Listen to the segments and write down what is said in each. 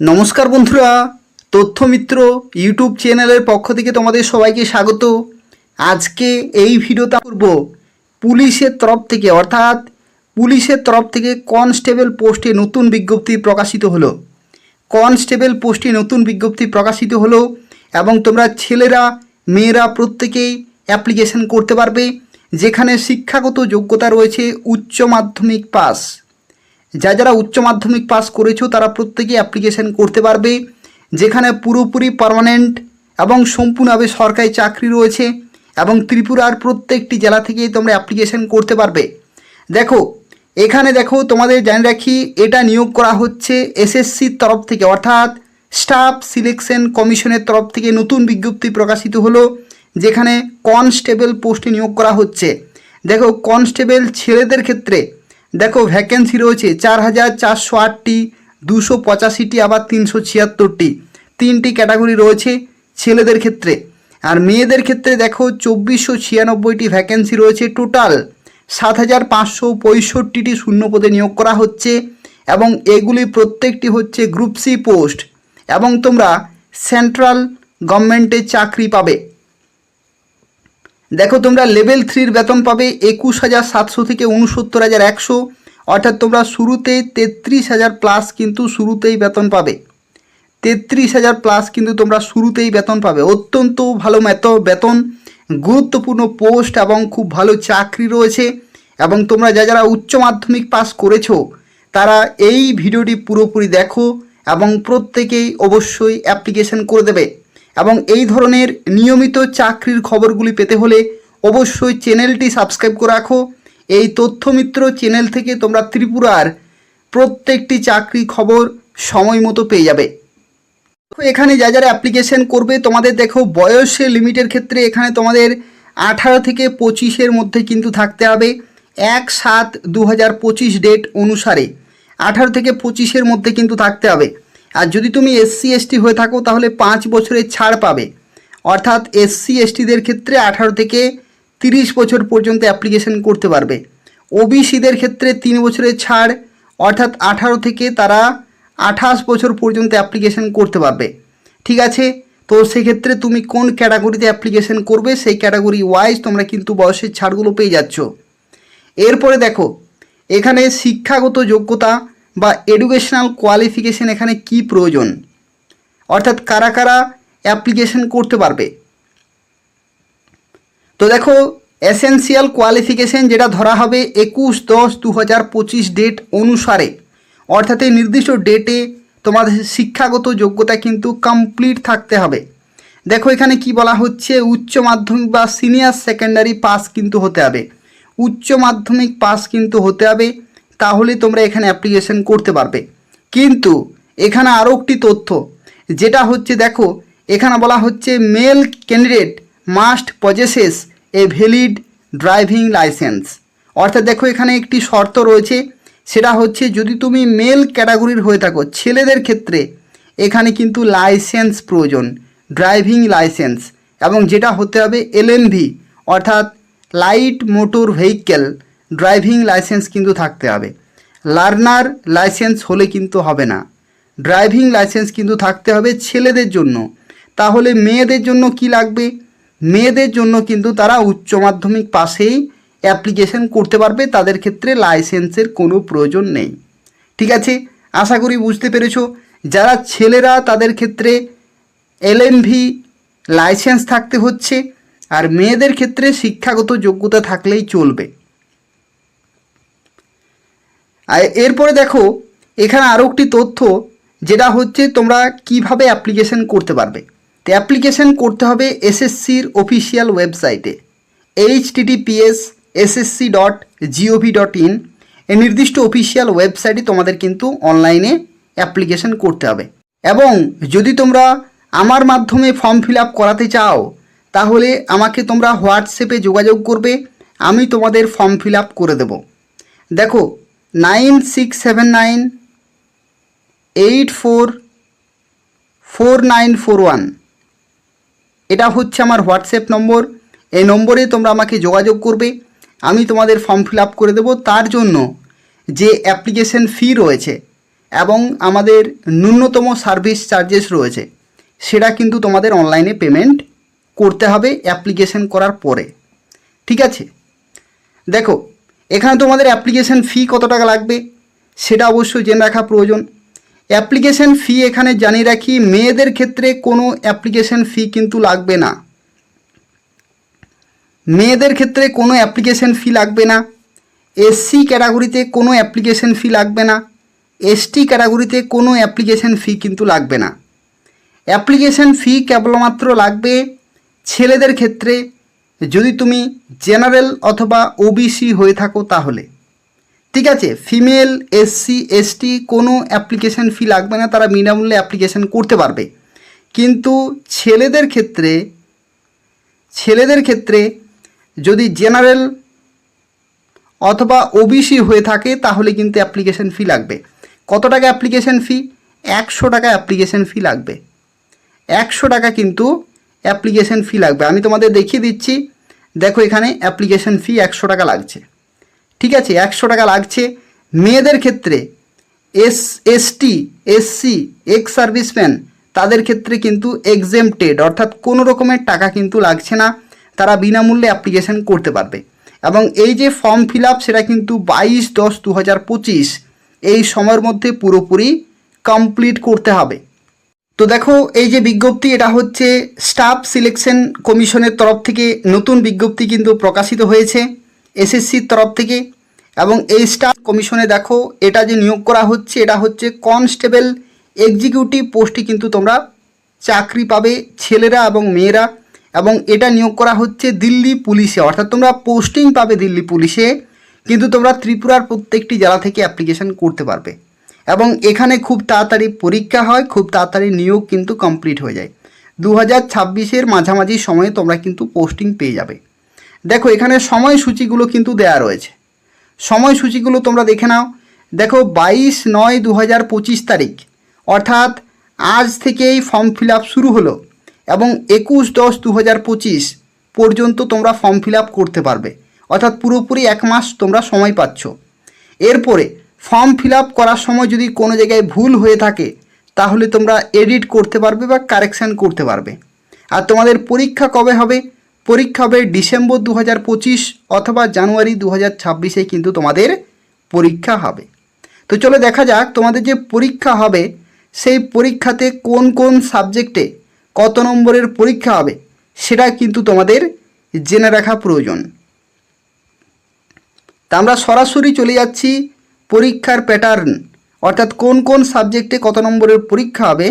নমস্কার বন্ধুরা, তথ্যমিত্র ইউটিউব চ্যানেলের পক্ষ থেকে তোমাদের সবাইকে স্বাগত। আজকে এই ভিডিওটা করব পুলিশের তরফ থেকে, অর্থাৎ পুলিশের তরফ থেকে কনস্টেবল পোস্টে নতুন বিজ্ঞপ্তি প্রকাশিত হলো। কনস্টেবল পোস্টে নতুন বিজ্ঞপ্তি প্রকাশিত হলো এবং তোমরা ছেলেরা, মেয়েরা প্রত্যেকেই অ্যাপ্লিকেশন করতে পারবে, যেখানে শিক্ষাগত যোগ্যতা রয়েছে উচ্চ মাধ্যমিক পাস। যা যারা উচ্চ মাধ্যমিক পাস করেছ, তারা প্রত্যেকে অ্যাপ্লিকেশন করতে পারবে। যেখানে পুরোপুরি পার্মানেন্ট এবং সম্পূর্ণভাবে সরকারি চাকরি রয়েছে এবং ত্রিপুরার প্রত্যেকটি জেলা থেকেই তোমরা অ্যাপ্লিকেশন করতে পারবে। দেখো, এখানে দেখো, তোমাদের জানিয়ে রাখি, এটা নিয়োগ করা হচ্ছে এসএসসির তরফ থেকে, অর্থাৎ স্টাফ সিলেকশন কমিশনের তরফ থেকে নতুন বিজ্ঞপ্তি প্রকাশিত হলো, যেখানে কনস্টেবল পোস্টে নিয়োগ করা হচ্ছে। দেখো, কনস্টেবল ছেলেদের ক্ষেত্রে দেখো ভ্যাকেন্সি রয়েছে চার হাজার চারশো আটটি, দুশো পঁচাশিটি, আবার তিনশো ছিয়াত্তরটি। তিনটি ক্যাটাগরি রয়েছে ছেলেদের ক্ষেত্রে। আর মেয়েদের ক্ষেত্রে দেখো চব্বিশশো ছিয়ানব্বইটি ভ্যাকেন্সি রয়েছে টোটাল সাত হাজার পাঁচশো পঁয়ষট্টিটি শূন্য পদে নিয়োগ করা হচ্ছে এবং এগুলি প্রত্যেকটি হচ্ছে গ্রুপ সি পোস্ট এবং তোমরা সেন্ট্রাল গভর্নমেন্টের চাকরি পাবে। দেখো, তোমরা লেভেল থ্রির বেতন পাবে একুশ হাজার সাতশো থেকে উনসত্তর হাজার একশো। অর্থাৎ তোমরা শুরুতেই তেত্রিশ হাজার প্লাস কিন্তু শুরুতেই বেতন পাবে। তেত্রিশ হাজার প্লাস কিন্তু তোমরা শুরুতেই বেতন পাবে। অত্যন্ত ভালো মেত বেতন, গুরুত্বপূর্ণ পোস্ট এবং খুব ভালো চাকরি রয়েছে। এবং তোমরা যা যারা উচ্চ মাধ্যমিক পাস করেছ, তারা এই ভিডিওটি পুরোপুরি দেখো এবং প্রত্যেকেই অবশ্যই অ্যাপ্লিকেশন করে দেবে। এবং এই ধরনের নিয়মিত চাকরির খবরগুলি পেতে হলে অবশ্যই চ্যানেলটি সাবস্ক্রাইব করে রাখো। এই তথ্যমিত্র চ্যানেল থেকে তোমরা ত্রিপুরার প্রত্যেকটি চাকরি খবর সময় মতো পেয়ে যাবে। এখানে যা যারা অ্যাপ্লিকেশন করবে, তোমাদের দেখো বয়সের লিমিটের ক্ষেত্রে এখানে তোমাদের আঠারো থেকে পঁচিশের মধ্যে কিন্তু থাকতে হবে। এক সাত দু ডেট অনুসারে আঠারো থেকে পঁচিশের মধ্যে কিন্তু থাকতে হবে। আর যদি তুমি এসসি এসটি হয়ে থাকো, তাহলে পাঁচ বছরের ছাড় পাবে। অর্থাৎ এসসি এসটিদের ক্ষেত্রে আঠারো থেকে তিরিশ বছর পর্যন্ত অ্যাপ্লিকেশন করতে পারবে। ওবিসিদের ক্ষেত্রে তিন বছরের ছাড়, অর্থাৎ আঠারো থেকে তারা আঠাশ বছর পর্যন্ত অ্যাপ্লিকেশন করতে পারবে। ঠিক আছে? তো সেক্ষেত্রে তুমি কোন ক্যাটাগরিতে অ্যাপ্লিকেশন করবে, সেই ক্যাটাগরি ওয়াইজ তোমরা কিন্তু বয়সের ছাড়গুলো পেয়ে যাচ্ছ। এরপরে দেখো, এখানে শিক্ষাগত যোগ্যতা বা এডুকেশনাল কোয়ালিফিকেশন এখানে কি প্রয়োজন? অর্থাৎ কারা কারা অ্যাপ্লিকেশন করতে পারবে? তো দেখো এসেন্সিয়াল কোয়ালিফিকেশন যেটা ধরা হবে একুশ দশ দু হাজার পঁচিশ ডেট অনুসারে। অর্থাৎ এই নির্দিষ্ট ডেটে তোমাদের শিক্ষাগত যোগ্যতা কিন্তু কমপ্লিট থাকতে হবে। দেখো, এখানে কি বলা হচ্ছে? উচ্চ মাধ্যমিক বা সিনিয়র সেকেন্ডারি পাস কিন্তু হতে হবে। উচ্চ মাধ্যমিক পাস কিন্তু হতে হবে। তাহলে তোমরা এখানে অ্যাপ্লিকেশন করতে পারবে। কিন্তু এখানে আরও একটি তথ্য, যেটা হচ্ছে দেখো, এখানে বলা হচ্ছে male candidate must possesses a valid driving licence অর্থাৎ দেখো এখানে একটি শর্ত রয়েছে, সেটা হচ্ছে যদি তুমি মেল ক্যাটাগরির হয়ে থাকো, ছেলেদের ক্ষেত্রে এখানে কিন্তু লাইসেন্স প্রয়োজন ড্রাইভিং লাইসেন্স এবং যেটা হতে হবে এলএনভি অর্থাৎ light motor vehicle driving licence কিন্তু থাকতে হবে। লার্নার লাইসেন্স হলে কিন্তু হবে না। ড্রাইভিং লাইসেন্স কিন্তু থাকতে হবে ছেলেদের জন্য। তাহলে মেয়েদের জন্য কি লাগবে? মেয়েদের জন্য কিন্তু তারা উচ্চ মাধ্যমিক পাশেই অ্যাপ্লিকেশন করতে পারবে, তাদের ক্ষেত্রে লাইসেন্সের কোনো প্রয়োজন নেই। ঠিক আছে? আশা করি বুঝতে পেরেছ। যারা ছেলেরা, তাদের ক্ষেত্রে এলএমভি লাইসেন্স থাকতে হচ্ছে, আর মেয়েদের ক্ষেত্রে শিক্ষাগত যোগ্যতা থাকলেই চলবে। আর এরপরে দেখো, এখানে আরও একটি তথ্য, যেটা হচ্ছে তোমরা কীভাবে অ্যাপ্লিকেশন করতে পারবে। তো অ্যাপ্লিকেশন করতে হবে এসএসসির অফিসিয়াল ওয়েবসাইটে https SSC dot gov dot in এই নির্দিষ্ট অফিসিয়াল ওয়েবসাইটে তোমাদের কিন্তু অনলাইনে অ্যাপ্লিকেশন করতে হবে। এবং যদি তোমরা আমার মাধ্যমে ফর্ম ফিল আপ করাতে চাও, তাহলে আমাকে তোমরা হোয়াটসঅ্যাপে যোগাযোগ করবে, আমি তোমাদের ফর্ম ফিল আপ করে দেব। দেখো nine six seven nine eight four four nine four one. এটা হচ্ছে আমার হোয়াটসঅ্যাপ নম্বর। এই নম্বরে তোমরা আমাকে যোগাযোগ করবে। আমি তোমাদের ফর্ম ফিল আপ করে দেবো। তার জন্য যে অ্যাপ্লিকেশন ফি রয়েছে এবং আমাদের ন্যূনতম সার্ভিস চার্জেস রয়েছে, সেটা কিন্তু তোমাদের অনলাইনে পেমেন্ট করতে হবে অ্যাপ্লিকেশন করার পরে। ঠিক আছে? দেখো এখানে তোমাদের অ্যাপ্লিকেশন ফি কত টাকা লাগবে? সেটা অবশ্যই জেনে রাখা প্রয়োজন। অ্যাপ্লিকেশন ফি এখানে জানিয়ে রাখি, মেয়েদের ক্ষেত্রে কোনো অ্যাপ্লিকেশন ফি কিন্তু লাগবে না। মেয়েদের ক্ষেত্রে কোনো অ্যাপ্লিকেশন ফি লাগবে না। এসসি ক্যাটাগরিতে কোনো অ্যাপ্লিকেশন ফি লাগবে না। এসটি ক্যাটাগরিতে কোনো অ্যাপ্লিকেশন ফি কিন্তু লাগবে না। অ্যাপ্লিকেশন ফি কেবলমাত্র লাগবে ছেলেদের ক্ষেত্রে। যদি তুমি জেনারেল অথবা ওবিসি হয়ে থাকো তাহলে। ঠিক আছে, ফিমেল এসসি এসটি কোনো অ্যাপ্লিকেশন ফি লাগবে না, তারা বিনামূল্যে অ্যাপ্লিকেশন করতে পারবে। কিন্তু ছেলেদের ক্ষেত্রে ছেলেদের ক্ষেত্রে যদি জেনারেল অথবা ওবিসি হয়ে থাকে, তাহলে কিন্তু অ্যাপ্লিকেশন ফি লাগবে। কত টাকা অ্যাপ্লিকেশন ফি একশো টাকা অ্যাপ্লিকেশন ফি লাগবে। একশো টাকা কিন্তু অ্যাপ্লিকেশন ফি লাগবে। আমি তোমাদের দেখিয়ে দিচ্ছি। দেখো এখানে অ্যাপ্লিকেশন ফি একশো টাকা লাগছে। ঠিক আছে? একশো টাকা লাগছে। মেয়েদের ক্ষেত্রে S, ST, SC ex serviceman তাদের ক্ষেত্রে কিন্তু এক্সেমটেড অর্থাৎ কোনো রকমের টাকা কিন্তু লাগছে না। তারা বিনামূল্যে অ্যাপ্লিকেশন করতে পারবে। এবং এই যে ফর্ম ফিল সেটা কিন্তু বাইশ দশ দু এই সময়ের মধ্যে পুরোপুরি কমপ্লিট করতে হবে। তো দেখো, এই যে বিজ্ঞপ্তি, এটা হচ্ছে স্টাফ সিলেকশন কমিশনের তরফ থেকে নতুন বিজ্ঞপ্তি কিন্তু প্রকাশিত হয়েছে এসএসসির তরফ থেকে। এবং এই স্টাফ কমিশনে দেখো, এটা যে নিয়োগ করা হচ্ছে, এটা হচ্ছে কনস্টেবল এক্সিকিউটিভ পোস্টে কিন্তু তোমরা চাকরি পাবে ছেলেরা এবং মেয়েরা। এবং এটা নিয়োগ করা হচ্ছে দিল্লি পুলিশে, অর্থাৎ তোমরা পোস্টিং পাবে দিল্লি পুলিশে, কিন্তু তোমরা ত্রিপুরার প্রত্যেকটি জেলা থেকে অ্যাপ্লিকেশন করতে পারবে। এবং এখানে খুব তাড়াতাড়ি পরীক্ষা হয়, খুব তাড়াতাড়ি নিয়োগ কিন্তু কমপ্লিট হয়ে যায়। দু হাজার ছাব্বিশের মাঝামাঝি সময়ে তোমরা কিন্তু পোস্টিং পেয়ে যাবে। দেখো, এখানে সময়সূচিগুলো কিন্তু দেয়া রয়েছে। সময়সূচিগুলো তোমরা দেখে নাও। দেখো, বাইশ নয় দু হাজার পঁচিশ তারিখ, অর্থাৎ আজ থেকেই ফর্ম ফিল শুরু হলো এবং একুশ দশ দু হাজার পঁচিশ পর্যন্ত তোমরা ফর্ম ফিল করতে পারবে। অর্থাৎ পুরোপুরি এক মাস তোমরা সময় পাচ্ছ। এরপরে ফর্ম ফিল করার সময় যদি কোনো জায়গায় ভুল হয়ে থাকে, তাহলে তোমরা এডিট করতে পারবে বা কারেকশান করতে পারবে। আর তোমাদের পরীক্ষা কবে হবে? পরীক্ষা হবে ডিসেম্বর দু হাজার পঁচিশ অথবা জানুয়ারি দু হাজার কিন্তু তোমাদের পরীক্ষা হবে। তো চলো দেখা যাক তোমাদের যে পরীক্ষা হবে, সেই পরীক্ষাতে কোন কোন সাবজেক্টে কত নম্বরের পরীক্ষা হবে, সেটা কিন্তু তোমাদের জেনে রাখা প্রয়োজন। তা আমরা সরাসরি চলে যাচ্ছি পরীক্ষার প্যাটার্ন অর্থাৎ কোন কোন সাবজেক্টে কত নম্বরের পরীক্ষা হবে,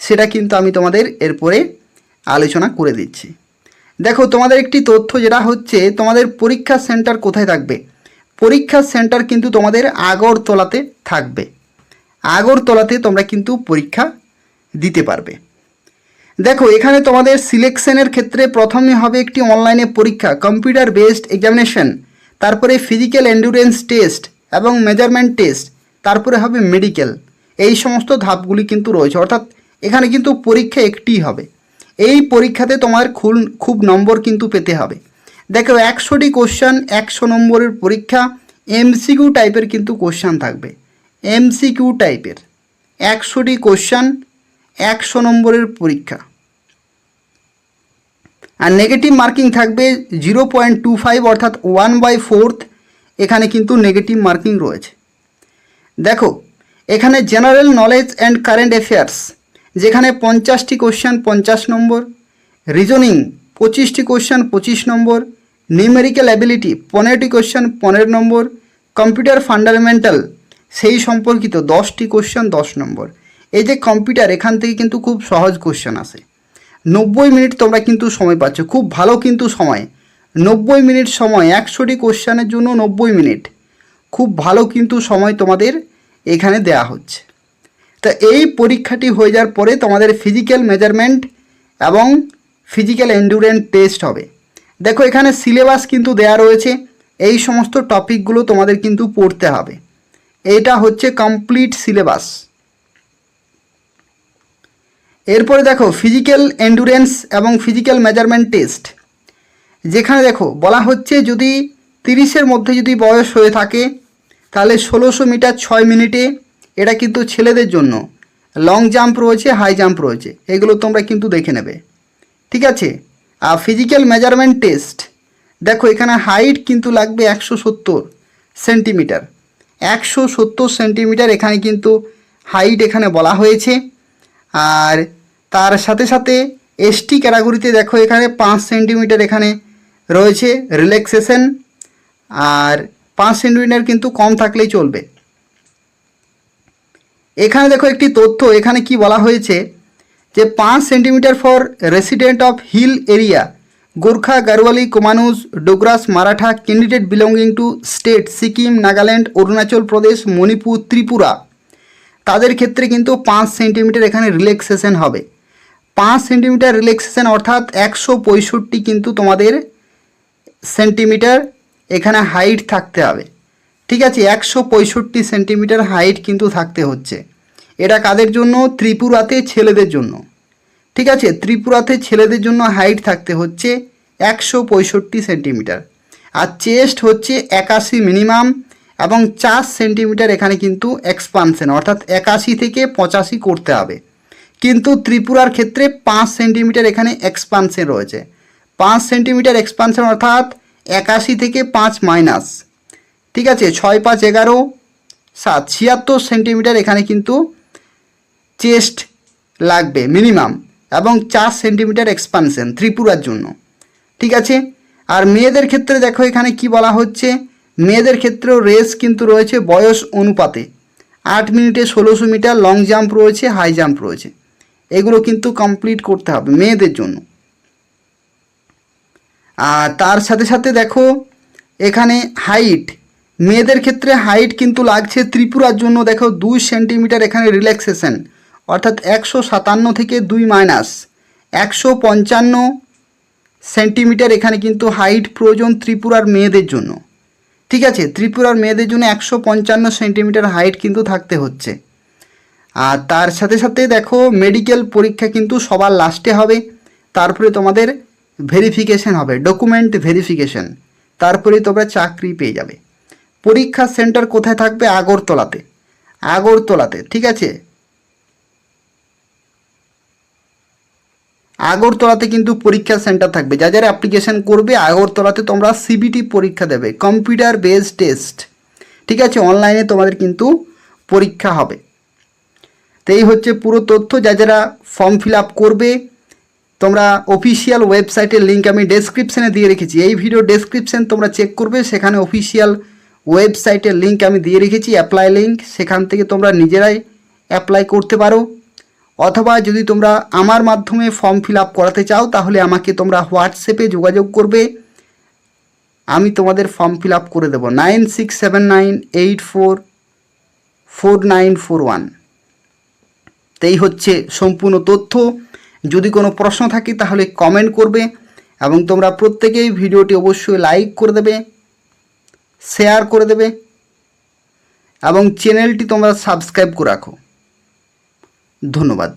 সেটা কিন্তু আমি তোমাদের এরপরে আলোচনা করে দিচ্ছি। দেখো, তোমাদের একটি তথ্য যেটা হচ্ছে, তোমাদের পরীক্ষা সেন্টার কোথায় থাকবে? পরীক্ষার সেন্টার কিন্তু তোমাদের আগরতলাতে থাকবে। আগরতলাতে তোমরা কিন্তু পরীক্ষা দিতে পারবে। দেখো, এখানে তোমাদের সিলেকশনের ক্ষেত্রে প্রথমে হবে একটি অনলাইনে পরীক্ষা কম্পিউটার বেসড এক্সামিনেশন তারপরে ফিজিক্যাল এন্ডুরেন্স টেস্ট এবং মেজারমেন্ট টেস্ট তারপরে হবে মেডিকেল এই সমস্ত ধাপগুলি কিন্তু রয়েছে। অর্থাৎ এখানে কিন্তু পরীক্ষা একটিই হবে। এই পরীক্ষাতে তোমার খুব খুব নম্বর কিন্তু পেতে হবে। দেখো, একশোটি কোশ্চান একশো নম্বরের পরীক্ষা এমসিকিউ টাইপের কিন্তু কোশ্চান থাকবে। এমসিকিউ টাইপের একশোটি কোশ্চান একশো নম্বরের পরীক্ষা। আর নেগেটিভ মার্কিং থাকবে জিরো পয়েন্ট টু ফাইভ অর্থাৎ ওয়ান বাই ফোর্থ এখানে কিন্তু নেগেটিভ মার্কিং রয়েছে। দেখো, এখানে general knowledge and current affairs যেখানে পঞ্চাশটি কোশ্চেন পঞ্চাশ নম্বর রিজনিং পঁচিশটি কোশ্চেন পঁচিশ নম্বর নিউমেরিক্যাল অ্যাবিলিটি পনেরোটি কোশ্চেন পনেরো নম্বর কম্পিউটার ফান্ডামেন্টাল সেই সম্পর্কিত দশটি কোশ্চেন দশ নম্বর। এই যে কম্পিউটার এখান থেকে কিন্তু খুব সহজ কোশ্চেন আসে। নব্বই মিনিট তোমরা কিন্তু সময় পাচ্ছ, খুব ভালো কিন্তু সময়। নব্বই মিনিট সময়, একশোটি কোশ্চেনের জন্য নব্বই মিনিট। খুব ভালো কিন্তু সময় তোমাদের এখানে দেয়া হচ্ছে। তা এই পরীক্ষাটি হয়ে যাওয়ার পরে তোমাদের ফিজিক্যাল মেজারমেন্ট এবং ফিজিক্যাল এন্ডুরেন্স টেস্ট হবে। দেখো এখানে সিলেবাস কিন্তু দেয়া রয়েছে। এই সমস্ত টপিকগুলো তোমাদের কিন্তু পড়তে হবে। এটা হচ্ছে কমপ্লিট সিলেবাস এরপরে দেখো ফিজিক্যাল এন্ডুরেন্স এবং ফিজিক্যাল মেজারমেন্ট টেস্ট যেখানে দেখো, বলা হচ্ছে যদি তিরিশের মধ্যে যদি বয়স হয়ে থাকে, তাহলে ষোলোশো মিটার ছয় মিনিটে এটা কিন্তু ছেলেদের জন্য। লং জাম্প রয়েছে হাই জাম্প রয়েছে। এগুলো তোমরা কিন্তু দেখে নেবে। ঠিক আছে? আর ফিজিক্যাল মেজারমেন্ট টেস্ট দেখো এখানে হাইট কিন্তু লাগবে একশো সত্তর সেন্টিমিটার একশো সত্তর সেন্টিমিটার এখানে কিন্তু হাইট এখানে বলা হয়েছে। আর তার সাথে সাথে এসটি ক্যাটাগরিতে দেখো এখানে পাঁচ সেন্টিমিটার এখানে রয়েছে রিল্যাক্সেশন আর পাঁচ সেন্টিমিটার কিন্তু কম থাকলেই চলবে। এখানে দেখো একটি তথ্য, এখানে কি বলা হয়েছে যে পাঁচ centimetre for resident of hill area Gorkha Garhwali কোমানুজ, Dogras, Maratha candidate belonging to state Sikkim, Nagaland, Arunachal Pradesh, Manipur, Tripura. তাদের ক্ষেত্রে কিন্তু পাঁচ সেন্টিমিটার এখানে রিল্যাক্সেশন হবে। পাঁচ সেন্টিমিটার রিল্যাক্সেশন অর্থাৎ একশো পঁয়ষট্টি কিন্তু তোমাদের সেন্টিমিটার এখানে হাইট থাকতে হবে। ঠিক আছে, একশো পঁয়ষট্টি সেন্টিমিটার হাইট কিন্তু থাকতে হচ্ছে। এটা কাদের জন্য? ত্রিপুরাতে ছেলেদের জন্য। ঠিক আছে, ত্রিপুরাতে ছেলেদের জন্য হাইট থাকতে হচ্ছে একশো পঁয়ষট্টি সেন্টিমিটার। আর চেস্ট হচ্ছে একাশি মিনিমাম এবং চার সেন্টিমিটার এখানে কিন্তু এক্সপানশন, অর্থাৎ একাশি থেকে পঁচাশি করতে হবে। কিন্তু ত্রিপুরার ক্ষেত্রে পাঁচ সেন্টিমিটার এখানে এক্সপানশন রয়েছে। পাঁচ সেন্টিমিটার এক্সপানশন অর্থাৎ একাশি থেকে পাঁচ মাইনাস ঠিক আছে, ছয় পাঁচ এগারো, সাত, ছিয়াত্তর সেন্টিমিটার এখানে কিন্তু চেস্ট লাগবে মিনিমাম এবং চার সেন্টিমিটার এক্সপানশন ত্রিপুরার জন্য। ঠিক আছে, আর মেয়েদের ক্ষেত্রে দেখো এখানে কি বলা হচ্ছে? মেয়েদের ক্ষেত্রেও রেস কিন্তু রয়েছে বয়স অনুপাতে। আট মিনিটে ষোলোশো মিটার লং জাম্প রয়েছে হাই জাম্প রয়েছে। এগুলো কিন্তু কমপ্লিট করতে হবে মেয়েদের জন্য। তার সাথে সাথে দেখো, এখানে হাইট মেয়েদের ক্ষেত্রে হাইট কিন্তু লাগছে ত্রিপুরার জন্য দেখো দুই সেন্টিমিটার এখানে রিল্যাক্সেশন অর্থাৎ একশো সাতান্ন থেকে দুই মাইনাস একশো পঞ্চান্ন সেন্টিমিটার এখানে কিন্তু হাইট প্রয়োজন ত্রিপুরার মেয়েদের জন্য। ঠিক আছে, ত্রিপুরার মেয়েদের জন্য একশো পঞ্চান্ন সেন্টিমিটার হাইট কিন্তু থাকতে হচ্ছে। আর তার সাথে সাথে দেখো মেডিকেল পরীক্ষা কিন্তু সবার লাস্টে হবে। তারপরে তোমাদের ভেরিফিকেশন হবে ডকুমেন্ট ভেরিফিকেশন তারপরে তোমরা চাকরি পেয়ে যাবে। পরীক্ষার সেন্টার কোথায় থাকবে? আগরতলাতে। আগরতলাতে, ঠিক আছে? আগরতলাতে কিন্তু পরীক্ষা সেন্টার থাকবে। যা যারা অ্যাপ্লিকেশন করবে, আগরতলাতে তোমরা সিবিটি পরীক্ষা দেবে। কম্পিউটার বেসড টেস্ট ঠিক আছে? অনলাইনে তোমাদের কিন্তু পরীক্ষা হবে। তো এই হচ্ছে পুরো তথ্য। যা যারা ফর্ম ফিল আপ করবে তোমরা অফিসিয়াল ওয়েবসাইটের লিঙ্ক আমি ডেসক্রিপশানে দিয়ে রেখেছি। এই ভিডিও ডেসক্রিপশান তোমরা চেক করবে, সেখানে অফিসিয়াল ওয়েবসাইটের লিঙ্ক আমি দিয়ে রেখেছি অ্যাপ্লাই লিঙ্ক সেখান থেকে তোমরা নিজেরাই অ্যাপ্লাই করতে পারো। অথবা যদি তোমরা আমার মাধ্যমে ফর্ম ফিল আপ করাতে চাও, তাহলে আমাকে তোমরা হোয়াটসঅ্যাপে যোগাযোগ করবে। আমি তোমাদের ফর্ম ফিল আপ করে দেবো। Nine six seven nine eight four four nine four one তো এই হচ্ছে সম্পূর্ণ তথ্য। যদি কোনো প্রশ্ন থাকে তাহলে কমেন্ট করবে এবং তোমরা প্রত্যেকেই ভিডিওটি অবশ্যই লাইক করে দেবে শেয়ার করে দেবে এবং চ্যানেলটি তোমরা সাবস্ক্রাইব করে রাখো। ধন্যবাদ।